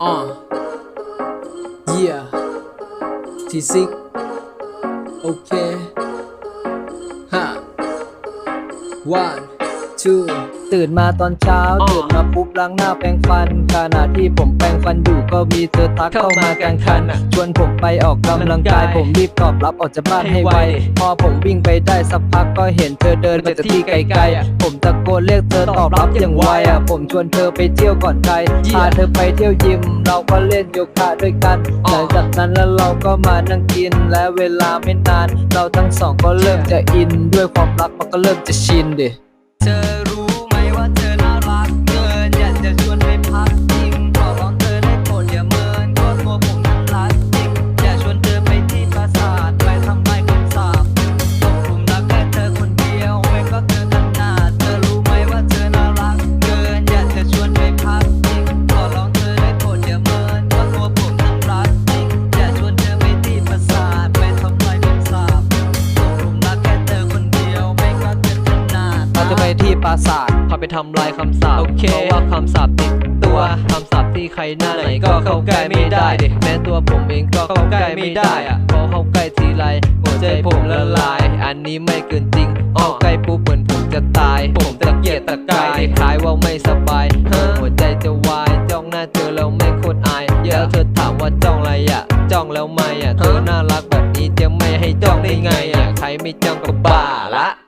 Uh. Yeah. T6. Okay. Ha. One, two. ตื่นมาตอนเช้าอ๋อตื่นมาปุ๊บล้างหน้าแปรงฟัน ขณะที่ผมแปรงฟันอยู่ก็มีเธอทักเข้ามาเข้ามากลางคันกลางคันอะชวนผมไปออกกำลังกายกำลังกายผมรีบตอบรับออกจากบ้านให้ให้ไวไว พอผมวิ่งไปได้สักพักก็เห็นเธอเดินมาจากที่ไกลๆอะผมตะโกนเรียกเธอตอบรับอย่างไวอะผมชวนเธอไปเที่ยวก่อนใครเยี่ยพาเธอไปเที่ยวยิม เราก็เล่นโยคะด้วยกันอ๋หอลังจากนั้นแล้วเราก็มานั่งกิน และเวลาไม่นาน เราทั้งสองก็เริ่มจะอินด้วยความรักมันก็เริ่มจะชินดิ จะไปที่ปราสาทพาไปทำลายคำสาปโอเคเพราะว่าคำสาปติดตัวคำสาปที่ใครหน้าไหนก็เข้าใกล้ไม่ได้ดิแม้ตัวผมเองก็เข้าใกล้ไม่ได้อะพอเข้าใกล้ทีไรหัวใจผมละลาย อันนี้ไม่เกินจริงเข้าใกล้ปุ๊บเหมือนผมจะตาย ผมตะเกียกตะกายคล้ายว่าไม่สบายฮะหัวใจจะวายจ้องหน้าเธอแล้วไม่งโคตรอายแล้วเธอถามว่าจ้องอะไรอะจ้องแล้วไม่อะเธอน่ารักแบบนี้จะไม่ให้จ้องได้ไงอะใครไม่จ้องก็บ้าละ